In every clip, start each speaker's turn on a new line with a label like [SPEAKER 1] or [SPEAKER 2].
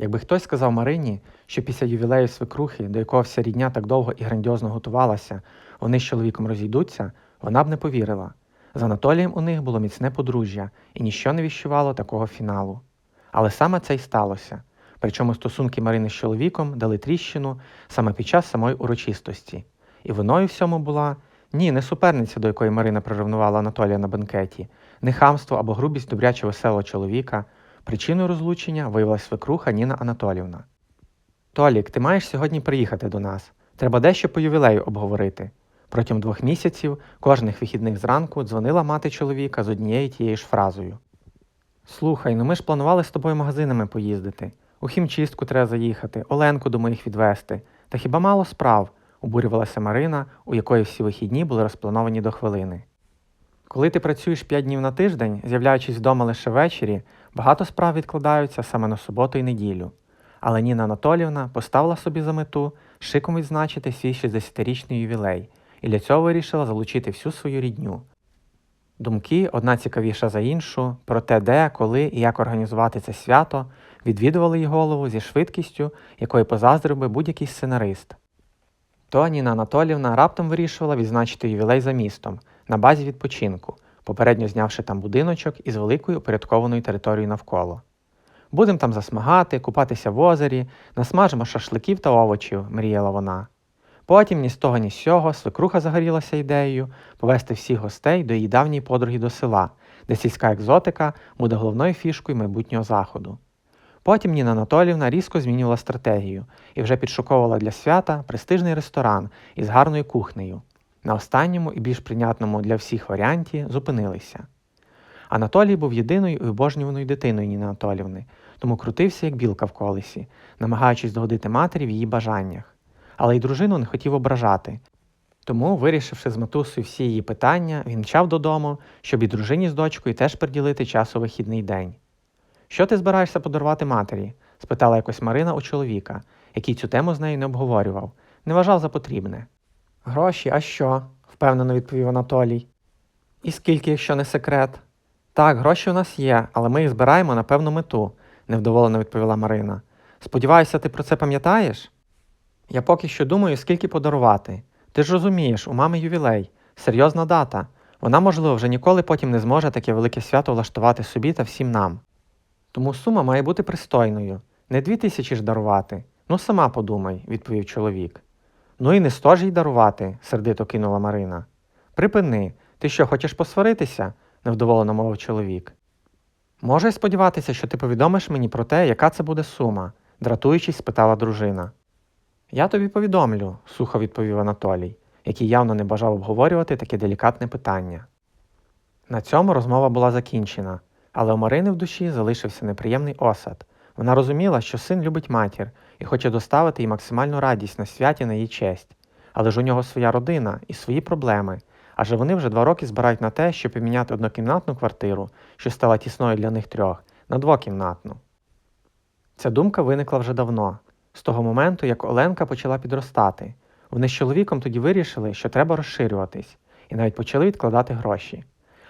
[SPEAKER 1] Якби хтось сказав Марині, що після ювілею свекрухи, до якого вся рідня так довго і грандіозно готувалася, вони з чоловіком розійдуться, вона б не повірила. З Анатолієм у них було міцне подружжя, і ніщо не віщувало такого фіналу. Але саме це й сталося. Причому стосунки Марини з чоловіком дали тріщину саме під час самої урочистості. І виною всьому була ні, не суперниця, до якої Марина приревнувала Анатолія на бенкеті, не хамство або грубість добряче веселого чоловіка. Причиною розлучення виявилась свекруха Ніна Анатолівна. Толік, ти маєш сьогодні приїхати до нас. Треба дещо по ювілею обговорити. Протягом двох місяців кожних вихідних зранку дзвонила мати чоловіка з однією тією ж фразою. Слухай, ну ми ж планували з тобою магазинами поїздити. У хімчистку треба заїхати, Оленку до моїх відвести. Та хіба мало справ? обурювалася Марина, у якої всі вихідні були розплановані до хвилини. Коли ти працюєш 5 днів на тиждень, з'являючись вдома лише ввечері, багато справ відкладаються саме на суботу і неділю. Але Ніна Анатоліївна поставила собі за мету шиком відзначити свій 60-річний ювілей і для цього вирішила залучити всю свою рідню. Думки, одна цікавіша за іншу, про те, де, коли і як організувати це свято, відвідували її голову зі швидкістю, якої позаздрив би будь-який сценарист. То Ніна Анатолівна раптом вирішувала відзначити ювілей за містом на базі відпочинку, попередньо знявши там будиночок із великою упорядкованою територією навколо. Будем там засмагати, купатися в озері, насмажимо шашликів та овочів, мріяла вона. Потім ні з того, ні з сього свекруха загорілася ідеєю повести всіх гостей до її давньої подруги до села, де сільська екзотика буде головною фішкою майбутнього заходу. Потім Ніна Анатолівна різко змінювала стратегію і вже підшуковувала для свята престижний ресторан із гарною кухнею. На останньому і більш прийнятному для всіх варіанті зупинилися. Анатолій був єдиною і обожнюваною дитиною Ніни Анатолівни, тому крутився як білка в колесі, намагаючись догодити матері в її бажаннях. Але й дружину не хотів ображати. Тому, вирішивши з матусею всі її питання, він мчав додому, щоб і дружині з дочкою теж приділити час у вихідний день. Що ти збираєшся подарувати матері? спитала якось Марина у чоловіка, який цю тему з нею не обговорював, не вважав за потрібне. Гроші, а що? впевнено відповів Анатолій. І скільки, якщо не секрет? Так, гроші у нас є, але ми їх збираємо на певну мету, невдоволено відповіла Марина. Сподіваюся, ти про це пам'ятаєш? Я поки що думаю, скільки подарувати. Ти ж розумієш, у мами ювілей, серйозна дата. Вона, можливо, вже ніколи потім не зможе таке велике свято влаштувати собі та всім нам. Тому сума має бути пристойною. Не дві тисячі ж дарувати. Ну, сама подумай, відповів чоловік. Ну і не сто ж їй дарувати, сердито кинула Марина. Припини, ти що, хочеш посваритися? невдоволено мовив чоловік. Може й сподіватися, що ти повідомиш мені про те, яка це буде сума, дратуючись, спитала дружина. Я тобі повідомлю, сухо відповів Анатолій, який явно не бажав обговорювати таке делікатне питання. На цьому розмова була закінчена, але у Марини в душі залишився неприємний осад. Вона розуміла, що син любить матір і хоче доставити їй максимальну радість на святі на її честь. Але ж у нього своя родина і свої проблеми, адже вони вже два роки збирають на те, щоб поміняти однокімнатну квартиру, що стала тісною для них трьох, на двокімнатну. Ця думка виникла вже давно, з того моменту, як Оленка почала підростати. Вони з чоловіком тоді вирішили, що треба розширюватись, і навіть почали відкладати гроші.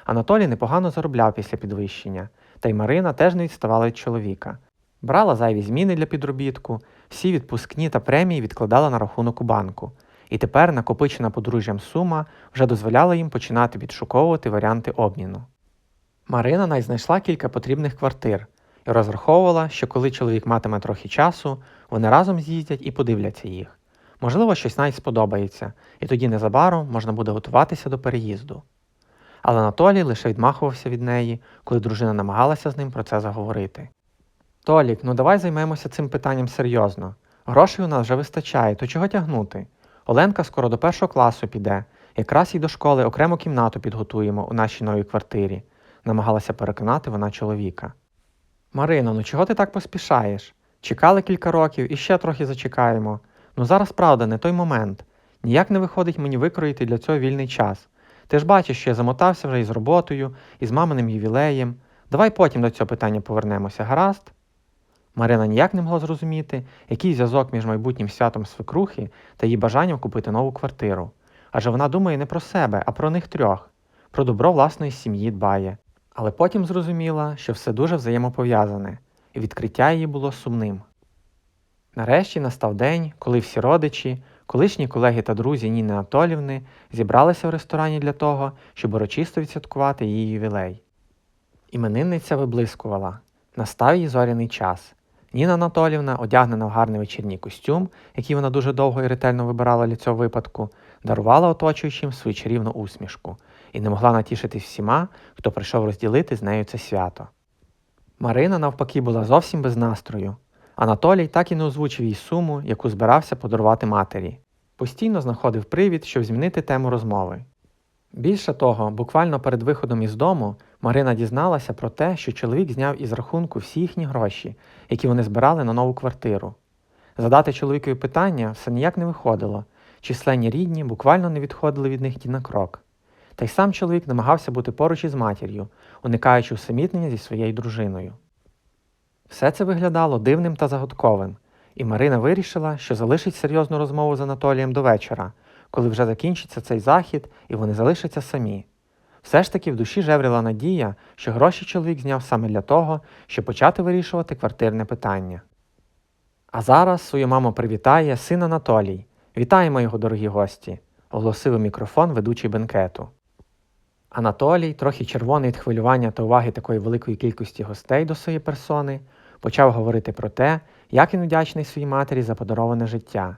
[SPEAKER 1] Анатолій непогано заробляв після підвищення, та й Марина теж не відставала від чоловіка. Брала зайві зміни для підробітку, всі відпускні та премії відкладала на рахунок у банку. І тепер накопичена подружжям сума вже дозволяла їм починати відшуковувати варіанти обміну. Марина навіть знайшла кілька потрібних квартир і розраховувала, що коли чоловік матиме трохи часу, вони разом з'їздять і подивляться їх. Можливо, щось навіть сподобається, і тоді незабаром можна буде готуватися до переїзду. Але Анатолій лише відмахувався від неї, коли дружина намагалася з ним про це заговорити. Толік, ну давай займемося цим питанням серйозно. Грошей у нас вже вистачає, то чого тягнути? Оленка скоро до першого класу піде, якраз їй до школи окрему кімнату підготуємо у нашій новій квартирі, намагалася переконати вона чоловіка. Марино, ну чого ти так поспішаєш? Чекали кілька років і ще трохи зачекаємо. Ну зараз правда, не той момент. Ніяк не виходить мені викроїти для цього вільний час. Ти ж бачиш, що я замотався вже із роботою, і з маминим ювілеєм. Давай потім до цього питання повернемося, гаразд? Марина ніяк не могла зрозуміти, який зв'язок між майбутнім святом свекрухи та її бажанням купити нову квартиру. Адже вона думає не про себе, а про них трьох, про добро власної сім'ї дбає. Але потім зрозуміла, що все дуже взаємопов'язане, і відкриття її було сумним. Нарешті настав день, коли всі родичі, колишні колеги та друзі Ніни Анатолівни зібралися в ресторані для того, щоб урочисто відсвяткувати її ювілей. Іменинниця виблискувала. Настав її зоряний час. Ніна Анатолівна, одягнена в гарний вечірній костюм, який вона дуже довго і ретельно вибирала для цього випадку, дарувала оточуючим свою чарівну усмішку і не могла натішитись всіма, хто прийшов розділити з нею це свято. Марина, навпаки, була зовсім без настрою. Анатолій так і не озвучив їй суму, яку збирався подарувати матері. Постійно знаходив привід, щоб змінити тему розмови. Більше того, буквально перед виходом із дому Марина дізналася про те, що чоловік зняв із рахунку всі їхні гроші, які вони збирали на нову квартиру. Задати чоловікові питання все ніяк не виходило, численні рідні буквально не відходили від них ні на крок. Та й сам чоловік намагався бути поруч із матір'ю, уникаючи усамітнення зі своєю дружиною. Все це виглядало дивним та загадковим, і Марина вирішила, що залишить серйозну розмову з Анатолієм до вечора, коли вже закінчиться цей захід і вони залишаться самі. Все ж таки в душі жевріла надія, що гроші чоловік зняв саме для того, щоб почати вирішувати квартирне питання. А зараз свою маму привітає син Анатолій. Вітаємо його, дорогі гості, оголосив у мікрофон ведучий бенкету. Анатолій, трохи червоний від хвилювання та уваги такої великої кількості гостей до своєї персони, почав говорити про те, як він вдячний своїй матері за подароване життя.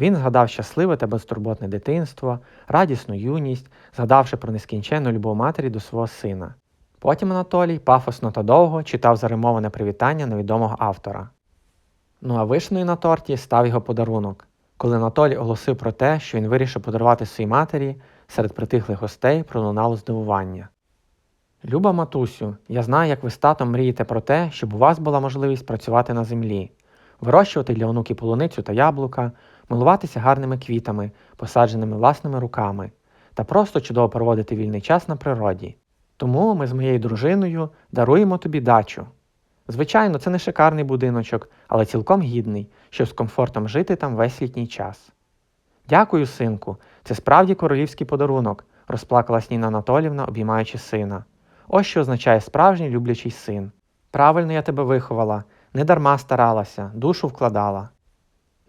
[SPEAKER 1] Він згадав щасливе та безтурботне дитинство, радісну юність, згадавши про нескінченну любов матері до свого сина. Потім Анатолій пафосно та довго читав заримоване привітання невідомого автора. Ну а вишнею на торті став його подарунок. Коли Анатолій оголосив про те, що він вирішив подарувати своїй матері, серед притихлих гостей пролунало здивування. Люба матусю, я знаю, як ви з татом мрієте про те, щоб у вас була можливість працювати на землі, вирощувати для онуків полуницю та яблука, милуватися гарними квітами, посадженими власними руками, та просто чудово проводити вільний час на природі. Тому ми з моєю дружиною даруємо тобі дачу. Звичайно, це не шикарний будиночок, але цілком гідний, щоб з комфортом жити там весь літній час. Дякую, синку, це справді королівський подарунок, розплакалась Ніна Анатолівна, обіймаючи сина. Ось що означає справжній люблячий син. Правильно я тебе виховала, не дарма старалася, душу вкладала.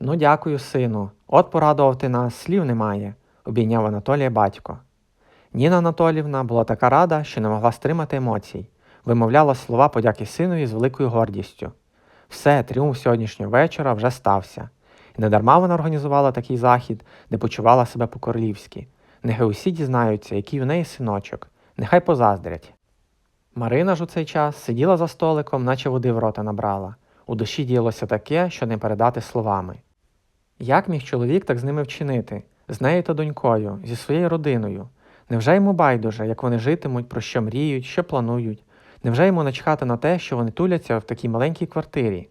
[SPEAKER 1] Ну, дякую, сину. От порадував ти нас, слів немає, обійняв Анатолія батько. Ніна Анатолівна була така рада, що не могла стримати емоцій, вимовляла слова подяки синові з великою гордістю. Все, тріумф сьогоднішнього вечора вже стався. І недарма вона організувала такий захід, де почувала себе по-королівськи. Нехай усі дізнаються, який у неї синочок, нехай позаздрять. Марина ж у цей час сиділа за столиком, наче води в рота набрала. У душі діялося таке, що не передати словами. Як міг чоловік так з ними вчинити, з нею та донькою, зі своєю родиною? Невже йому байдуже, як вони житимуть, про що мріють, що планують? Невже йому начхати на те, що вони туляться в такій маленькій квартирі?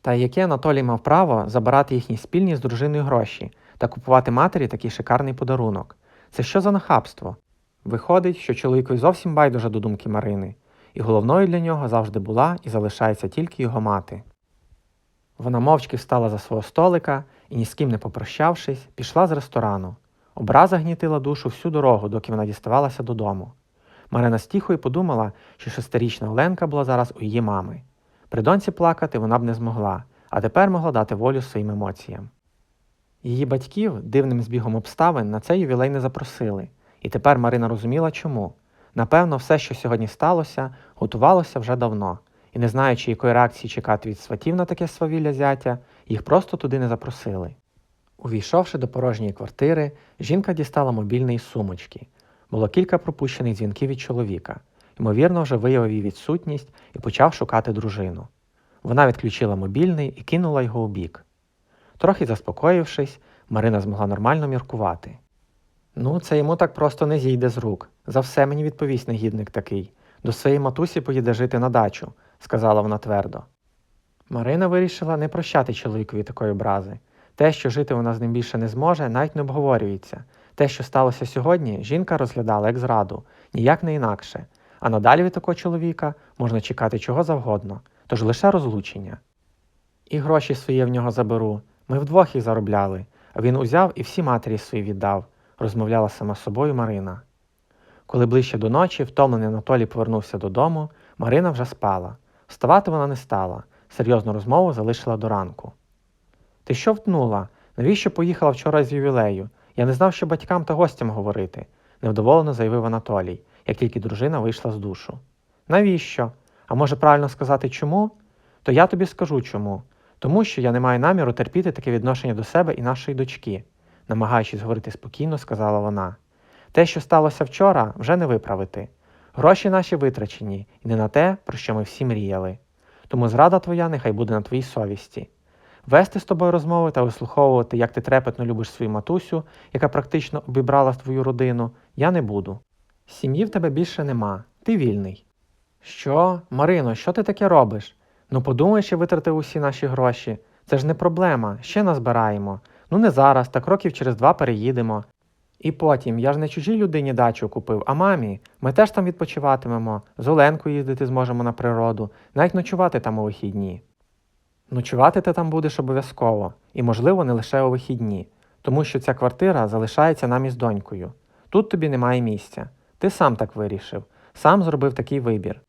[SPEAKER 1] Та яке Анатолій мав право забирати їхні спільні з дружиною гроші та купувати матері такий шикарний подарунок? Це що за нахабство? Виходить, що чоловікові зовсім байдуже до думки Марини, і головною для нього завжди була і залишається тільки його мати. Вона мовчки встала за свого столика і, ні з ким не попрощавшись, пішла з ресторану. Образа гнітила душу всю дорогу, доки вона діставалася додому. Марина з тіхою подумала, що шестирічна Оленка була зараз у її мами. При доньці плакати вона б не змогла, а тепер могла дати волю своїм емоціям. Її батьків дивним збігом обставин на цей ювілей не запросили, і тепер Марина розуміла чому. Напевно, все, що сьогодні сталося, готувалося вже давно, і, не знаючи, якої реакції чекати від сватів на таке свавілля зятя, їх просто туди не запросили. Увійшовши до порожньої квартири, жінка дістала мобільний із сумочки. Було кілька пропущених дзвінків від чоловіка. Ймовірно, вже виявив її відсутність і почав шукати дружину. Вона відключила мобільний і кинула його у бік. Трохи заспокоївшись, Марина змогла нормально міркувати. Ну, це йому так просто не зійде з рук. За все мені відповість негідник такий. До своєї матусі поїде жити на дачу, сказала вона твердо. Марина вирішила не прощати чоловікові такої образи. Те, що жити вона з ним більше не зможе, навіть не обговорюється. Те, що сталося сьогодні, жінка розглядала як зраду, ніяк не інакше. А надалі від такого чоловіка можна чекати чого завгодно, тож лише розлучення. І гроші свої в нього заберу. Ми вдвох їх заробляли, а він узяв і всі матері свої віддав, розмовляла сама собою Марина. Коли ближче до ночі втомлений Анатолій повернувся додому, Марина вже спала. Вставати вона не стала, серйозну розмову залишила до ранку. Ти що втнула? Навіщо поїхала вчора з ювілею? Я не знав, що батькам та гостям говорити, невдоволено заявив Анатолій, як тільки дружина вийшла з душу. Навіщо? А може правильно сказати чому? То я тобі скажу чому. Тому що я не маю наміру терпіти таке відношення до себе і нашої дочки, намагаючись говорити спокійно, сказала вона. Те, що сталося вчора, вже не виправити. Гроші наші витрачені, і не на те, про що ми всі мріяли. Тому зрада твоя нехай буде на твоїй совісті. Вести з тобою розмови та вислуховувати, як ти трепетно любиш свою матусю, яка практично обібрала твою родину, я не буду. Сім'ї в тебе більше нема, ти вільний. Що, Марино, що ти таке робиш? Ну подумай, що витратив усі наші гроші. Це ж не проблема, ще назбираємо. Ну не зараз, так років через два переїдемо. І потім, я ж не чужій людині дачу купив, а мамі. Ми теж там відпочиватимемо, з Оленкою їздити зможемо на природу, навіть ночувати там у вихідні. Ночувати ти там будеш обов'язково, і, можливо, не лише у вихідні, тому що ця квартира залишається нам із донькою. Тут тобі немає місця. Ти сам так вирішив, сам зробив такий вибір.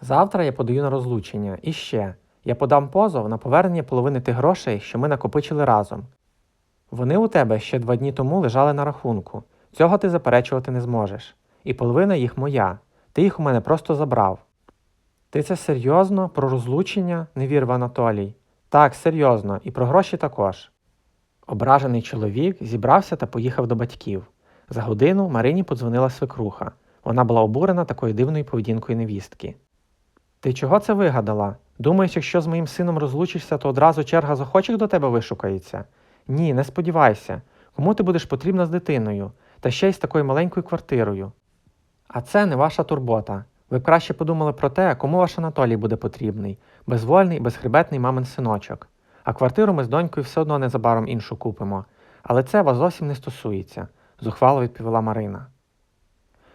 [SPEAKER 1] Завтра я подаю на розлучення і ще я подам позов на повернення половини тих грошей, що ми накопичили разом. Вони у тебе ще два дні тому лежали на рахунку. Цього ти заперечувати не зможеш. І половина їх моя. Ти їх у мене просто забрав. Ти це серйозно про розлучення? не вірив Анатолій. Так, серйозно, і про гроші також. Ображений чоловік зібрався та поїхав до батьків. За годину Марині подзвонила свекруха. Вона була обурена такою дивною поведінкою невістки. Ти чого це вигадала? Думаєш, якщо з моїм сином розлучишся, то одразу черга захочих до тебе вишукається? Ні, не сподівайся. Кому ти будеш потрібна з дитиною, та ще й з такою маленькою квартирою. А це не ваша турбота. Ви б краще подумали про те, кому ваш Анатолій буде потрібний, безвольний, безхребетний мамин синочок. А квартиру ми з донькою все одно незабаром іншу купимо. Але це вас зовсім не стосується, зухвало відповіла Марина.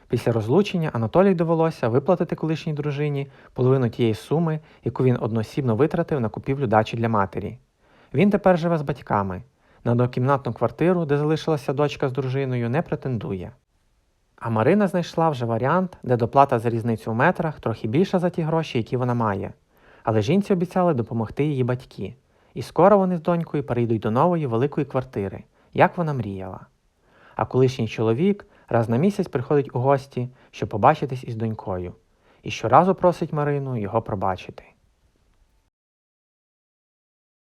[SPEAKER 1] Після розлучення Анатолій довелося виплатити колишній дружині половину тієї суми, яку він одноосібно витратив на купівлю дачі для матері. Він тепер живе з батьками. На однокімнатну квартиру, де залишилася дочка з дружиною, не претендує. А Марина знайшла вже варіант, де доплата за різницю в метрах трохи більша за ті гроші, які вона має. Але жінці обіцяли допомогти її батьки. І скоро вони з донькою перейдуть до нової великої квартири, як вона мріяла. А колишній чоловік раз на місяць приходить у гості, щоб побачитись із донькою, і щоразу просить Марину його пробачити.